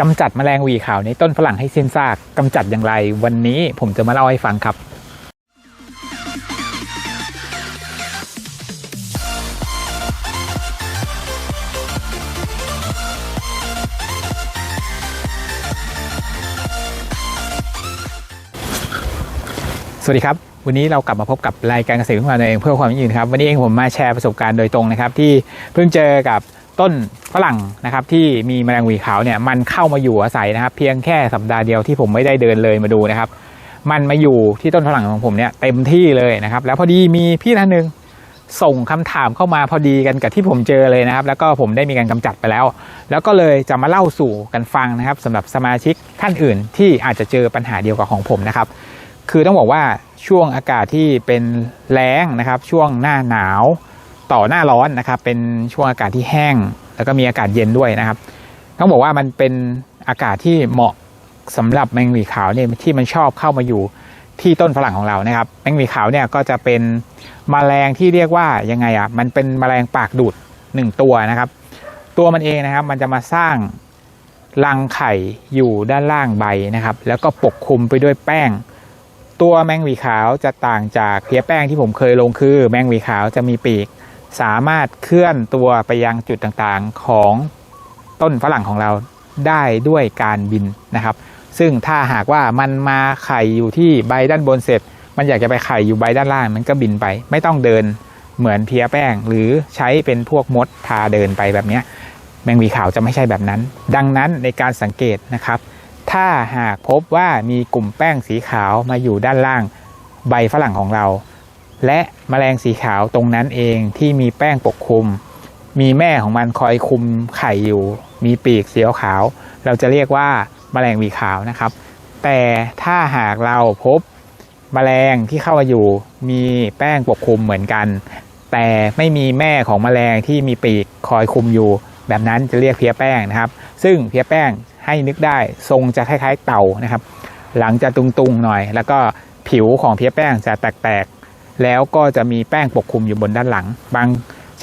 กำจัดแมลงหวีขาวในต้นฝรั่งให้สิ้นซากกำจัดอย่างไร วันนี้ผมจะมาเล่าให้ฟังครับสวัสดีครับ วันนี้เรากลับมาพบกับรายการเกษตรของเราเองเพื่อความยั่งยืนครับ วันนี้เองผมมาแชร์ประสบการณ์โดยตรงนะครับ ที่เพิ่งเจอกับ ต้นฝรั่งนะครับที่มีแมลงหวีขาวเนี่ยมันเข้ามาอยู่อาศัยนะครับ เพียงแค่สัปดาห์เดียวที่ผมไม่ได้เดินเลยมาดูนะครับ มันมาอยู่ที่ต้นฝรั่งของผมเนี่ยเต็มที่เลยนะครับ แล้วพอดีมีพี่ท่านหนึ่งส่งคำถามเข้ามาพอดีกันกับที่ผมเจอเลยนะครับ แล้วก็ผมได้มีการกำจัดไปแล้ว แล้วก็เลยจะมาเล่าสู่กันฟังนะครับสำหรับสมาชิกท่านอื่น ที่อาจจะเจอปัญหาเดียวกับของผมนะครับ คือต้องบอกว่าช่วงอากาศที่เป็นแล้งนะครับ ช่วงหน้าหนาว ต่อหน้าร้อนนะครับ เป็นช่วงอากาศที่แห้ง แล้วก็มีอากาศเย็นด้วยนะครับต้องบอกว่ามันเป็นอากาศที่เหมาะสำหรับแมงวีขาวเนี่ยที่มันชอบเข้ามาอยู่ที่ต้นฝรั่งของเรานะครับ แมงวีขาวเนี่ยก็จะเป็นมแมลงที่เรียกว่ายังไงอะมันเป็นมแมลงปากดูดหนึ่งตัวนะครับ ตัวมันเองนะครับมันจะมาสร้างรังไข่อยู่ด้านล่างใบนะครับ แล้วก็ปกคลุมไปด้วยแป้ง ตัวแมงวีขาวจะต่างจากเพียแป้งที่ผมเคยลงคือ แมงวีขาวจะมีปีก สามารถเคลื่อนตัวไปยังจุดต่างๆของต้นฝรั่งของเราได้ด้วยการบินนะครับ ซึ่งถ้าหากว่ามันมาไข่อยู่ที่ใบด้านบนเสร็จ มันอยากจะไปไข่อยู่ใบด้านล่างมันก็บินไป ไม่ต้องเดินเหมือนเพียแป้ง หรือใช้เป็นพวกมดพาเดินไปแบบนี้แมงวีขาวจะไม่ใช่แบบนั้น ดังนั้นในการสังเกตนะครับ ถ้าหากพบว่ามีกลุ่มแป้งสีขาวมาอยู่ด้านล่างใบฝรั่งของเรา และแมลงสีขาวตรงนั้นเองที่มีแป้งปกคลุม มีแม่ของมันคอยคุมไข่อยู่ มีปีกสีขาว เราจะเรียกว่าแมลงวีขาวนะครับ แต่ถ้าหากเราพบแมลงที่เข้ามาอยู่มีแป้งปกคลุมเหมือนกัน แต่ไม่มีแม่ของแมลงที่มีปีกคอยคุมอยู่ แบบนั้นจะเรียกเพี้ยแป้งนะครับ ซึ่งเพี้ยแป้งให้นึกได้ทรงจะคล้ายๆเต่านะครับ หลังจะตุงๆหน่อย แล้วก็ผิวของเพี้ยแป้งจะแตก แล้วก็จะมีแป้งปกคลุมอยู่บนด้านหลัง บาง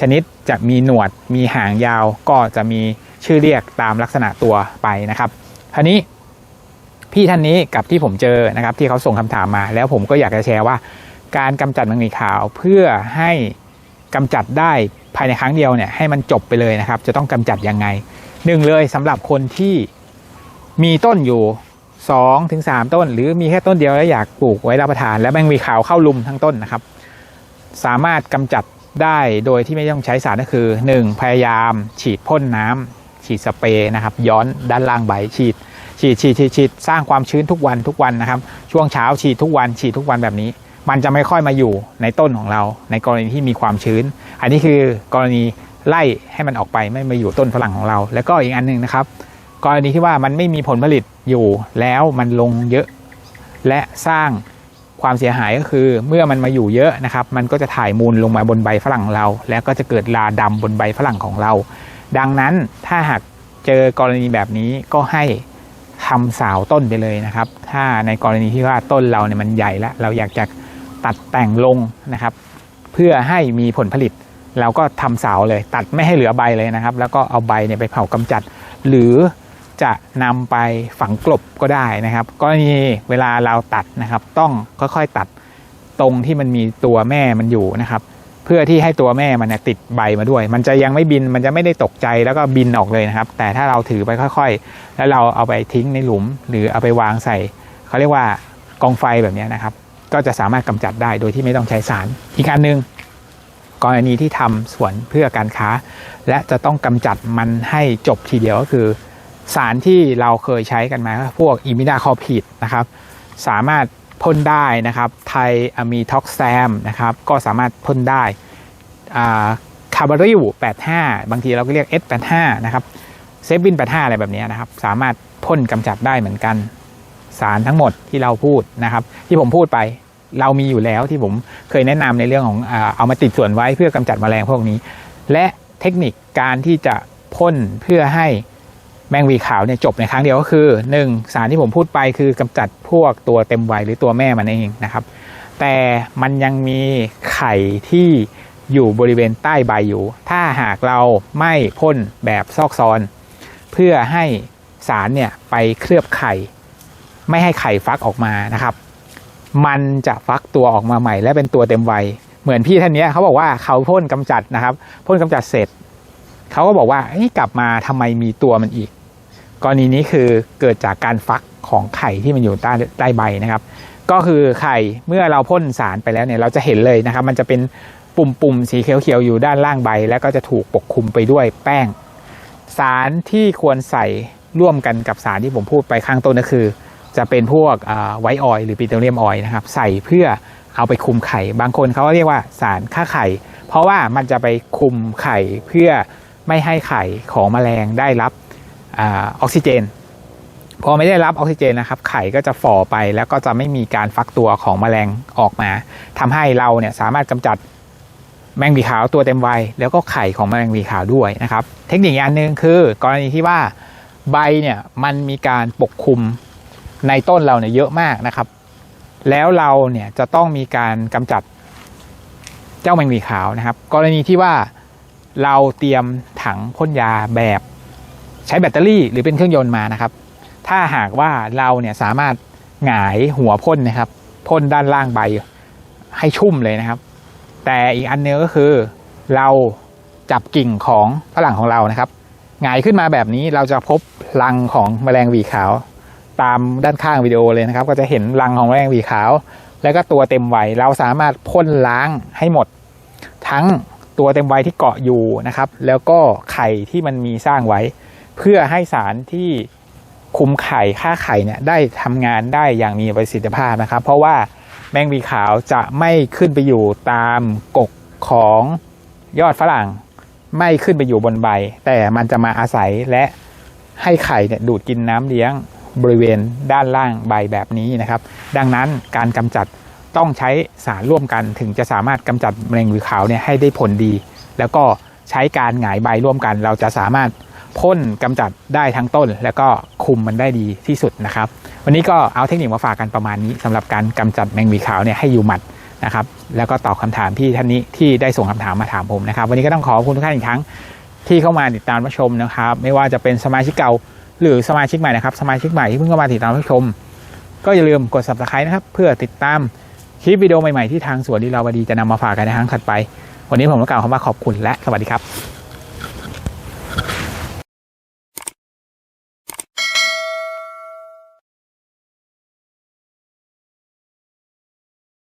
ชนิดจะมีหนวด มีหางยาว ก็จะมีชื่อเรียกตามลักษณะตัวไปนะครับทีนี้พี่ท่านนี้กับที่ผมเจอนะครับ ที่เขาส่งคำถามมา แล้วผมก็อยากจะแชร์ว่า การกำจัดแมงมีขาวเพื่อให้กำจัดได้ภายในครั้งเดียวเนี่ยให้มันจบไปเลยนะครับ จะต้องกำจัดยังไงหนึ่งเลยสำหรับคนที่มีต้นอยู่ สองถึงสามต้น หรือมีแค่ต้นเดียวแล้วอยากปลูกไว้รับประทาน แล้วแมงมีขาวเข้าลุมทั้งต้นนะครับ สามารถกำจัดได้โดยที่ไม่ต้องใช้สารก็คือ 1. พยายาม ฉีดพ่นน้ำฉีดสเปรย์นะครับ ย้อนด้านล่างใบฉีด ฉีดฉีดฉีดฉีดสร้างความชื้นทุกวันทุกวันนะครับ ช่วงเช้าฉีดทุกวันฉีดทุกวันแบบนี้ มันจะไม่ค่อยมาอยู่ในต้นของเรา ในกรณีที่มีความชื้น อันนี้คือกรณีไล่ให้มันออกไปไม่มาอยู่ต้นฝรั่งของเรา แล้วก็อีกอันหนึ่งนะครับ กรณีที่ว่ามันไม่มีผลผลิตอยู่แล้วมันลงเยอะ และสร้างความเสียหายก็คือเมื่อมันมาอยู่เยอะนะครับ มันก็จะถ่ายมูลลงมาบนใบฝรั่งเรา แล้วก็จะเกิดลาดำบนใบฝรั่งของเรา ดังนั้นถ้าหากเจอกรณีแบบนี้ก็ให้ทำสาวต้นไปเลยนะครับ ถ้าในกรณีที่ว่าต้นเราเนี่ยมันใหญ่แล้วเราอยากจะตัดแต่งลงนะครับ เพื่อให้มีผลผลิต เราก็ทำเสาเลย ตัดไม่ให้เหลือใบเลยนะครับ แล้วก็เอาใบเนี่ยไปเผากำจัด หรือ จะนำไปฝังกลบก็ได้นะครับกรณีเวลาเราตัดนะครับ ต้องค่อยๆตัดตรงที่มันมีตัวแม่มันอยู่นะครับ เพื่อที่ให้ตัวแม่มันเนี่ยติดใบมาด้วย มันจะยังไม่บินมันจะไม่ได้ตกใจแล้วก็บินออกเลยนะครับ แต่ถ้าเราถือไปค่อยๆ แล้วเราเอาไปทิ้งในหลุม หรือเอาไปวางใส่เขาเรียกว่ากองไฟแบบนี้นะครับ ก็จะสามารถกำจัดได้โดยที่ไม่ต้องใช้สาร อีกอันหนึ่งกรณีที่ทำสวนเพื่อการค้า และจะต้องกำจัดมันให้จบทีเดียวก็คือ สารที่เราเคยใช้กันมาพวกอิมิดาคอพีดนะครับ สามารถพ่นได้นะครับ ไทอะมีท็อกแซมนะครับ ก็สามารถพ่นได้คาร์บาริว85 บางทีเราก็เรียก S85 นะครับเซฟบิน85 อะไรแบบนี้นะครับ สามารถพ่นกำจัดได้เหมือนกัน สารทั้งหมดที่เราพูดนะครับ ที่ผมพูดไปเรามีอยู่แล้วที่ผมเคยแนะนำในเรื่องของเอามาติดส่วนไว้เพื่อกำจัดแมลงพวกนี้ และเทคนิคการที่จะพ่นเพื่อให้ แมงวีขาวเนี่ยจบในครั้งเดียวก็คือ 1. สารที่ผมพูดไปคือกำจัดพวกตัวเต็มวัยหรือตัวแม่มันเองนะครับ แต่มันยังมีไข่ที่อยู่บริเวณใต้ใบอยู่ ถ้าหากเราไม่พ่นแบบซอกซอน เพื่อให้สารเนี่ยไปเคลือบไข่ ไม่ให้ไข่ฟักออกมานะครับ มันจะฟักตัวออกมาใหม่ และเป็นตัวเต็มวัย เหมือนพี่ท่านเนี้ยเขาบอกว่าเขาพ่นกำจัดนะครับพ่นกำจัดเสร็จ เขาก็บอกว่าเฮ้ยกลับมาทำไมมีตัวมันอีก กรณีนี้คือเกิดจากการฟักของไข่ที่มันอยู่ใต้ใต้ใบนะครับ ก็คือไข่เมื่อเราพ่นสารไปแล้วเนี่ยเราจะเห็นเลยนะครับ มันจะเป็นปุ่มๆสีเขียวๆอยู่ด้านล่างใบ แล้วก็จะถูกปกคลุมไปด้วยแป้ง สารที่ควรใส่ร่วมกันกับสารที่ผมพูดไปข้างต้นก็คือ จะเป็นพวกไวออยหรือปิโตรเลียมออยนะครับ ใส่เพื่อเอาไปคุมไข่ บางคนเขาเรียกว่าสารฆ่าไข่ เพราะว่ามันจะไปคุมไข่เพื่อไม่ให้ไข่ของแมลงได้รับ ออกซิเจน พอไม่ได้รับออกซิเจนนะครับ ไข่ก็จะฝ่อไปแล้วก็จะไม่มีการฟักตัวของแมลงออกมาทำให้เราเนี่ยสามารถกำจัดแมงวีขาวตัวเต็มวัยแล้วก็ไข่ของแมลงวีขาวด้วยนะครับ เทคนิคอีกอันหนึ่งคือกรณีที่ว่าใบเนี่ยมันมีการปกคลุมในต้นเราเนี่ยเยอะมากนะครับ แล้วเราเนี่ยจะต้องมีการกำจัดเจ้าแมงวีขาวนะครับ กรณีที่ว่าเราเตรียมถังพ่นยาแบบ ใช้แบตเตอรี่หรือเป็นเครื่องยนต์มานะครับ ถ้าหากว่าเราเนี่ยสามารถหงายหัวพ่นนะครับพ่นด้านล่างใบให้ชุ่มเลยนะครับ แต่อีกอันหนึงก็คือเราจับกิ่งของฝรั่งของเรานะครับหงายขึ้นมาแบบนี้เราจะพบรังของแมลงวีขาว ตามด้านข้างวิดีโอเลยนะครับ ก็จะเห็นรังของแมลงวีขาว แล้วก็ตัวเต็มวัยเราสามารถพ่นล้างให้หมด ทั้งตัวเต็มวัยที่เกาะอยู่นะครับ แล้วก็ไข่ที่มันมีสร้างไว้ เพื่อให้สารที่คุมไข่ฆ่าไข่เนี่ยได้ทำงานได้อย่างมีประสิทธิภาพนะครับ เพราะว่าแมงวีขาวจะไม่ขึ้นไปอยู่ตามกกของยอดฝรั่ง ไม่ขึ้นไปอยู่บนใบ แต่มันจะมาอาศัยและให้ไข่เนี่ยดูดกินน้ำเลี้ยงบริเวณด้านล่างใบแบบนี้นะครับ ดังนั้นการกำจัดต้องใช้สารร่วมกันถึงจะสามารถกำจัดแมลงวีขาวเนี่ยให้ได้ผลดี แล้วก็ใช้การหงายใบร่วมกัน เราจะสามารถ พ่นกำจัดได้ทั้งต้น แล้วก็คุมมันได้ดีที่สุดนะครับ วันนี้ก็เอาเทคนิคมาฝากกันประมาณนี้สำหรับการกำจัดแมงวีขาวเนี่ยให้อยู่หมัดนะครับ แล้วก็ตอบคำถามที่ท่านนี้ที่ได้ส่งคำถามมาถามผมนะครับ วันนี้ก็ต้องขอบคุณทุกท่านอีกครั้งที่เข้ามาติดตามรับชมนะครับ ไม่ว่าจะเป็นสมาชิกเก่าหรือสมาชิกใหม่นะครับสมาชิกใหม่ที่เพิ่งเข้ามาติดตามรับชม ก็อย่าลืมกด subscribe นะครับ เพื่อติดตามคลิปวิดีโอใหม่ๆที่ทางสวนลีลาวดีจะนำมาฝากกันในครั้งถัดไป วันนี้ผมต้องกล่าวคำว่าขอบคุณและสวัสดีครับ